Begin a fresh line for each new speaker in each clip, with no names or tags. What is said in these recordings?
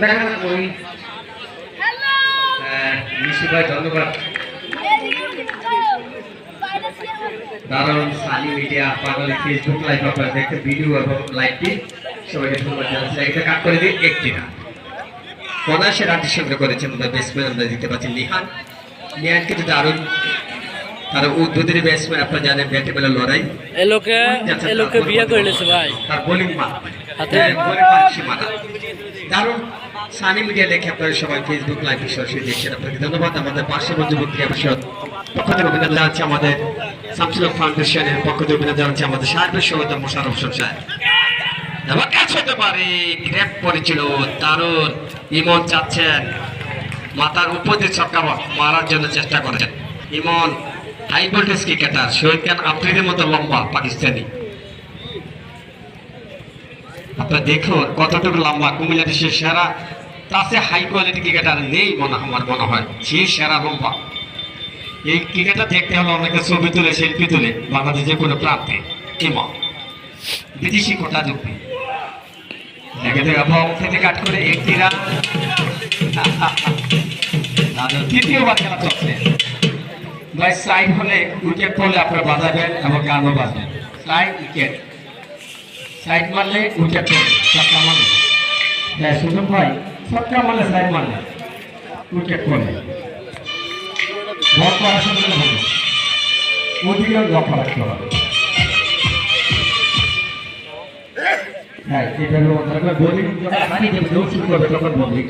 দেখা যাক ওই হ্যাঁ, মিশু ভাই ধন্যবাদ। দারুণ Sunny media Bengali Facebook live আপনারা দেখতে ভিডিও এবং লাইভটি সবাইকে ধন্যবাদ জানাচ্ছি। এটা কাট করে দিন একটি না। অনায়াসে রাজ্য সংগ্রহ করেছেন আমাদের ব্যাটসম্যান আমরা দেখতে পাচ্ছি নিহান নিহান কিন্তু দারুণ তার উদ্বোধনী ব্যাটসম্যান আপনারা জানেন ব্যাটে বেলা লড়াই।
এ লোকে এ লোকে বিয়ে করে নিয়েছে ভাই।
তার বোলিং
হাতে-
বোলিং সীমানা দারুণ সানি মিডিয়া আপনারা সবাই ফেসবুক লাইভ সরাসরি দেখছেন। আপনাকে ধন্যবাদ। আমাদের পার্শ্ব মধ্যবর্তী পরিষদ পক্ষ থেকে অভিনন্দন জানাচ্ছি আমাদের শামসুল ফাউন্ডেশনের পক্ষ থেকে অভিনন্দন জানাচ্ছি আমাদের সাহেবের সহযোগিতা মোশারফ হোসেন সাহেব। কাজ হতে পারে। গ্রেপ করেছিল। দারুণ ইমন চাচ্ছেন। মাথার উপর দিয়ে ছক্কা মারার জন্য চেষ্টা করেছেন। ইমন হাই ক্রিকেটার শহীদ খান আফ্রিদের মতো লম্বা পাকিস্তানি। আপনার দেখুন কতটুকু লম্বা, কুমিল্লা দেশের সেরা, তাতে হাই কোয়ালিটি ক্রিকেটার নেই মনে আমার মনে হয়। সে সেরা লম্বা। এই ক্রিকেটার দেখতে হলে অনেকে ছবি তুলে শিল্পী তুলে, বাংলাদেশের কোনো প্রান্তে ইমন বিদেশি কোটা দেখে বল থেকে কাট করে, একটি রান। তৃতীয়বার খেলা চলছে। ভাই সাইড হলে উইকেট পড়লে আপনারা বাজাবেন এবং গানও বাজবেন সাইড উইকেট সাইড মারলে উইকেট পড়বে ছক্কা মারলে। হ্যাঁ সুজন ভাই, ছক্কা মারলে সাইড মারলে। উইকেট পড়বে বল করার সঙ্গে হবে। ওদিকেও লক্ষ্য রাখতে হ্যাঁ এটা বোলিং তখন বোলিং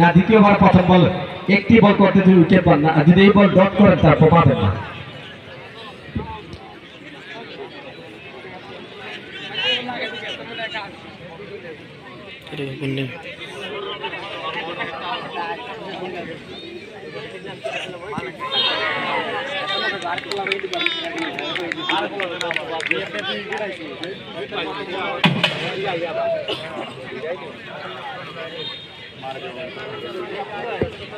না, দ্বিতীয়বার প্রথম বল, একটি বল করতে যদি উইকেট পান না আর যদি এই বল ডট করেন, তারপর পাবেন না।
বললে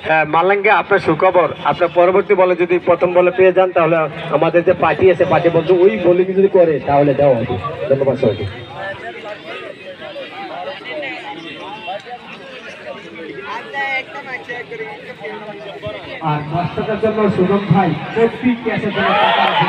হ্যাঁ মালাঙ্গে আপনার সুখবর। আপনার পরবর্তী বলে যদি প্রথম বলে পেয়ে যান তাহলে আমাদের যে পার্টি আছে পার্টি বলতে ওই বোলিং যদি করে তাহলে দেওয়া হবে। ধন্যবাদ সবাইকে।
আর ভাই প্রতি ক্যাচের জন্য টাকা আছে,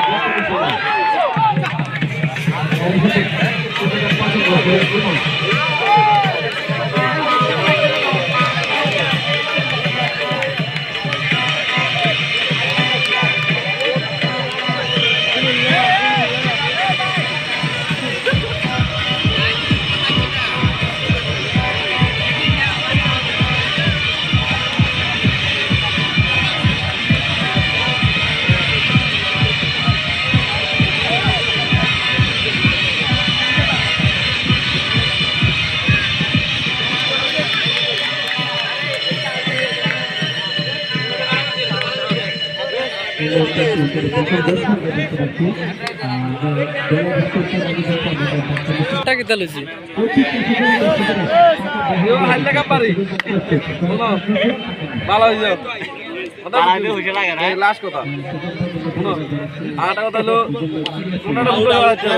ভালো হয়ে যাও লাস্ট কথা আরেকটা কথা হলো যাচ্ছে